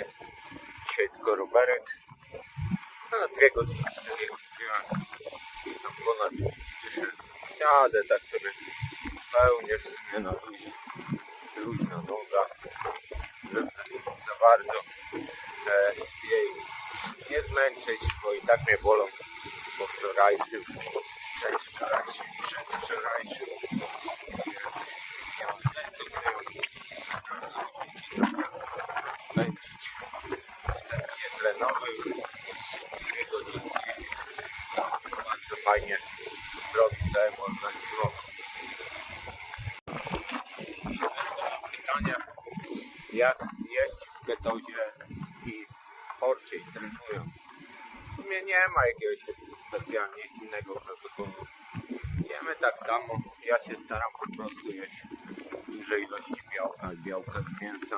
fajnie. Dzisiaj tylko rowerek. No, dwie godziny wtedy chodziłem. Tam ponad dyszy. Jadę tak sobie pełnie w sumie na luzie. Luźna noga. Za bardzo e, jej nie zmęczyć, bo i tak mnie bolą po wczorajszym, przedwczorajszym, przedwczorajszym. Więc nie mam sensu tutaj luźnić i trochę spędzić w tempie tlenowym. Dwie godzinki. Bardzo fajnie zrobić całe organizować. Pytanie, jak jeść w ketozie i sporcie i trenując? W sumie nie ma jakiegoś specjalnie innego protokołu. Jemy tak samo. Ja się staram po prostu jeść duże ilości białka, białka z mięsa.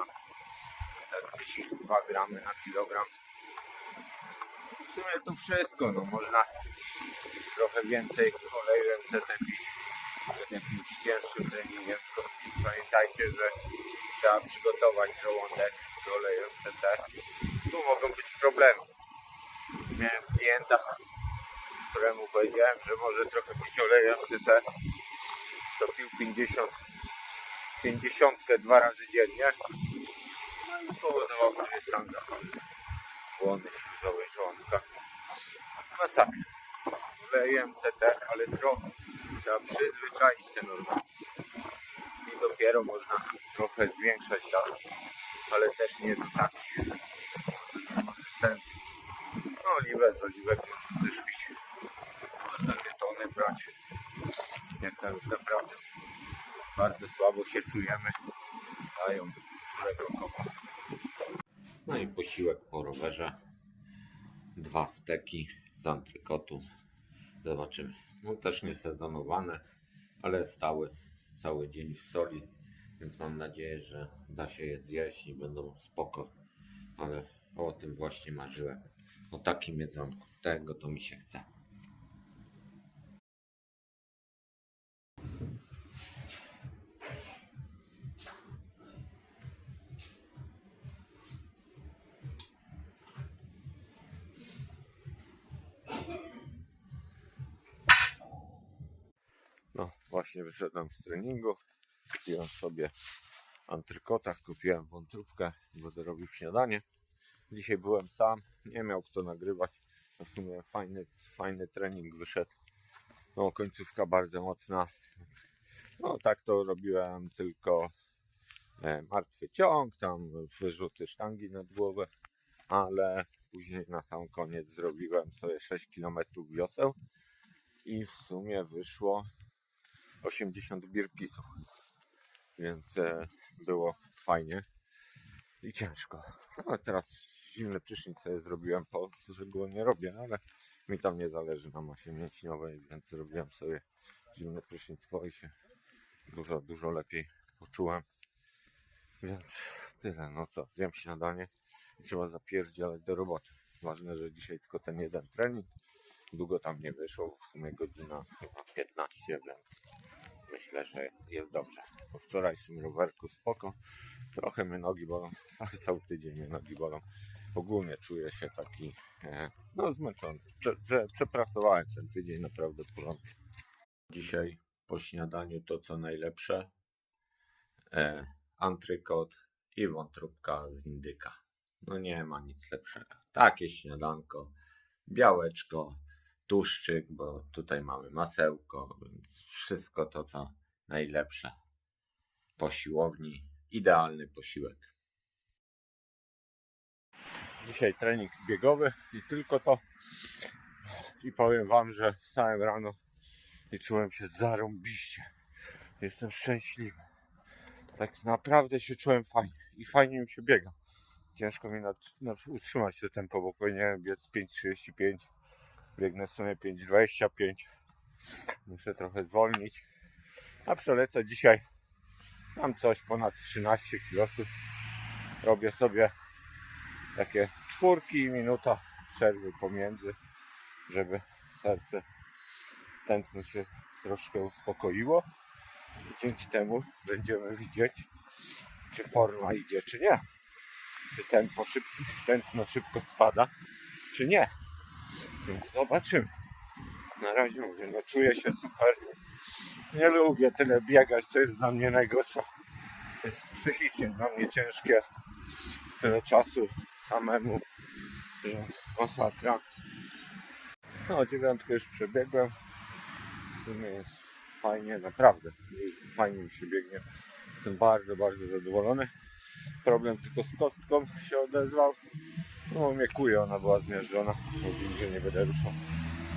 Tak gdzieś 2 gramy na kilogram. W sumie to wszystko. No można trochę więcej oleju MCT pić przed jakimś cięższym treningiem. Tylko Pamiętajcie, że trzeba przygotować żołądek do oleju MCT. Tu mogą być problemy. Miałem klienta, któremu powiedziałem, że może trochę pić oleju MCT. To pił 50, 50 dwa razy dziennie. No i powodował sobie stan zapalny. Błony śluzowej żołądka. Masakra. Oleju MCT, ale trochę. Trzeba przyzwyczaić ten organizm. I dopiero można trochę zwiększać. Ale też nie do takich. Sensu. No oliwę z oliwek można też pić. Można ketony brać. Jak tam już naprawdę bardzo słabo się czujemy. Dają dużego kopa. No i posiłek po rowerze. Dwa steki z antrykotu. Zobaczymy. No też nie sezonowane, ale stały cały dzień w soli. Więc mam nadzieję, że da się je zjeść i będą spoko. Ale o tym właśnie marzyłem. O takim jedzonku. Tego to mi się chce. Właśnie wyszedłem z treningu. Kupiłem sobie antrykota, kupiłem wątróbkę będę robił śniadanie. Dzisiaj byłem sam, nie miał kto nagrywać. W sumie fajny, fajny trening wyszedł. No, końcówka bardzo mocna. No, tak to robiłem tylko e, martwy ciąg, tam wyrzuty sztangi nad głowę, ale później na sam koniec zrobiłem sobie 6 km wioseł i w sumie wyszło 80 birpisów. Więc e, było fajnie i ciężko. No, teraz zimny prysznic sobie zrobiłem, po że go nie robię, ale mi tam nie zależy na masie mięśniowej, więc zrobiłem sobie zimny prysznic po i się dużo, dużo lepiej poczułem. Więc tyle, no co, zjem śniadanie i trzeba zapierdzielać do roboty. Ważne, że dzisiaj tylko ten jeden trening. Długo tam nie wyszło, w sumie godzina chyba 15, więc myślę, że jest dobrze. Po wczorajszym rowerku spoko. Trochę mnie nogi bolą, ale cały tydzień mnie nogi bolą. Ogólnie czuję się taki e, no zmęczony. Prze, prze, przepracowałem ten tydzień naprawdę porządnie. Dzisiaj po śniadaniu to co najlepsze. E, antrykot i wątróbka z indyka. No nie ma nic lepszego. Takie śniadanko, białeczko, tłuszczyk, bo tutaj mamy masełko, więc wszystko to, co najlepsze. Po siłowni idealny posiłek. Dzisiaj trening biegowy i tylko to. I powiem Wam, że wstałem rano i czułem się zarąbiście. Jestem szczęśliwy. Tak naprawdę się czułem fajnie i fajnie mi się biega. Ciężko mi utrzymać to tempo, bo powinienem biec 5.35 Biegnę w sumie 5,25. Muszę trochę zwolnić. A przelecę dzisiaj. Mam coś ponad 13 kg. Robię sobie takie czwórki i minuta przerwy pomiędzy, żeby serce tętno się troszkę uspokoiło. I dzięki temu będziemy widzieć czy forma idzie, czy nie. Czy tempo szybko, tętno szybko spada, czy nie. Zobaczymy. Na razie mówię, no czuję się super. Nie lubię tyle biegać, to jest dla mnie najgorsze. Jest psychicznie dla mnie ciężkie. Tyle czasu samemu, że masakra. No, dziewiątkę już przebiegłem. W sumie jest fajnie, naprawdę. Już fajnie mi się biegnie. Jestem bardzo, bardzo zadowolony. Problem tylko z kostką się odezwał. No, mnie kuje, ona była zmierzona. Mówili, że nie będę ruszał.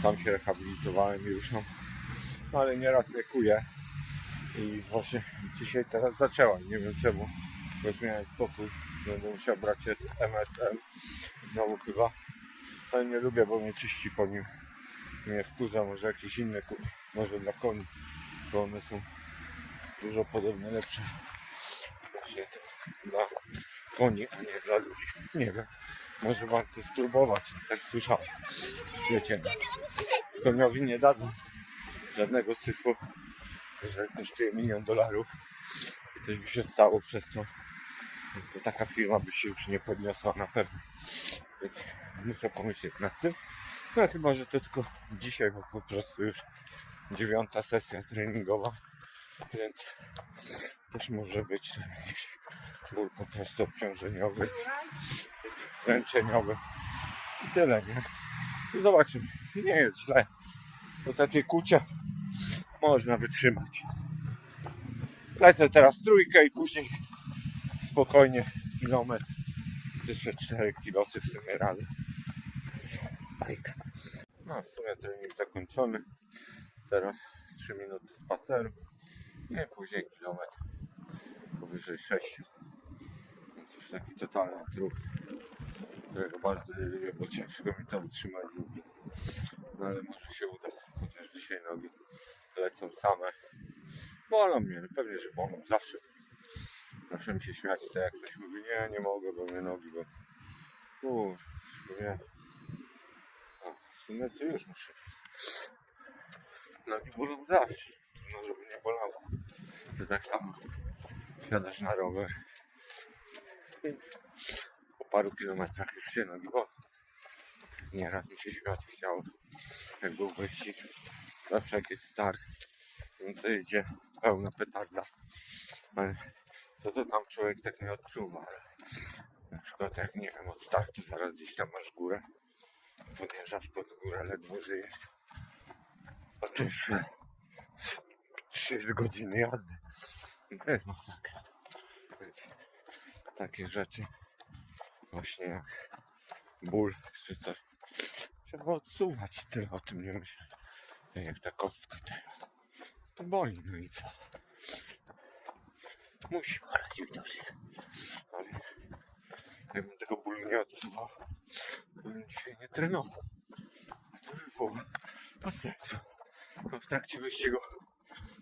Sam się rehabilitowałem i ruszam. No, ale nieraz mnie kuje. I właśnie dzisiaj teraz zaczęła. Nie wiem czemu. Bo już miałem spokój. Będę musiał brać jest MSM. Znowu chyba. Ale nie lubię, bo mnie czyści po nim. Mnie wkurza, może jakieś inne kupię. Może dla koni. Bo one są dużo podobne, lepsze. Właśnie dla koni, a nie dla ludzi. Nie wiem. Może warto spróbować. Tak słyszałem. Wiecie, koniowi nie dadzą żadnego syfu, że kosztuje milion dolarów i coś by się stało przez to, to taka firma by się już nie podniosła na pewno. Więc muszę pomyśleć nad tym. No chyba, że to tylko dzisiaj, bo po prostu już dziewiąta sesja treningowa, więc też może być jakiś ból po prostu obciążeniowy, zmęczeniowy i tyle, nie? I zobaczymy. Nie jest źle. To takie kucie można wytrzymać. Lecę teraz trójkę i później spokojnie kilometr. Jeszcze 4 kilosy w sumie razem. Bajka. No w sumie trening zakończony. Teraz 3 minuty spaceru. I później kilometr powyżej 6. Więc już taki totalny trup, którego bardzo nie lubię, bo ciężko mi to utrzymać długo. No ale może się uda. Chociaż dzisiaj nogi lecą same. Bolą mnie, no pewnie, że bolą. Zawsze. Zawsze mi się śmiać chce, jak ktoś mówi, nie, nie mogę, bo mnie nogi bolą. Kurczę, nie. A, w sumie to już muszę. Nogi bolą zawsze. No, żeby nie bolało. To tak samo. Wsiadasz na rower. Paru kilometrach już się nogi bolą. Nieraz mi się śmiać chciało. Jak był wyścig. Zawsze jak jest start, no to idzie pełna petarda. To, to tam człowiek tak nie odczuwa. Na przykład jak nie wiem, od startu zaraz gdzieś tam masz górę. Podjeżdżasz pod górę, ledwo żyjesz. Jeszcze 3 godziny jazdy. To jest masakra. Więc takie rzeczy właśnie jak ból czy coś trzeba odsuwać i tyle o tym nie myślę. Jak ta kostka teraz. To boli, no i co? Musi boleć widocznie. Ale jakbym tego bólu nie odsuwał, to bym dzisiaj nie trenował. A to by było bez sensu. No w trakcie wyścigu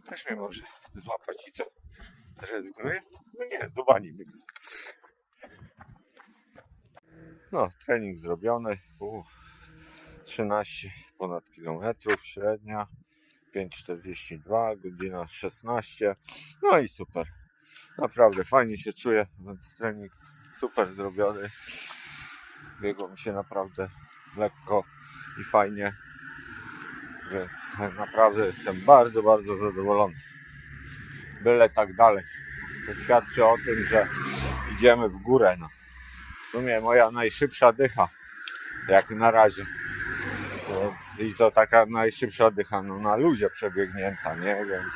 też mnie może złapać i co? Zrezygnuję? No nie, do. No, trening zrobiony. Uff. 13 ponad kilometrów średnia 5,42 godzina 16 no i super naprawdę fajnie się czuję więc trening super zrobiony biegło mi się naprawdę lekko i fajnie więc naprawdę jestem bardzo bardzo zadowolony byle tak dalej to świadczy o tym, że idziemy w górę no. Sumie moja najszybsza dycha jak na razie I to taka najszybsza dycha no, na luzie przebiegnięta, nie? Więc,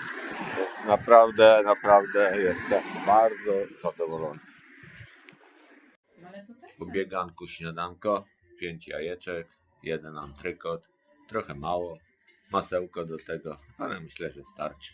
więc naprawdę, naprawdę jestem bardzo zadowolony. No Po bieganku śniadanko, pięć jajeczek, jeden antrykot, trochę mało, masełko do tego, ale myślę, że starczy.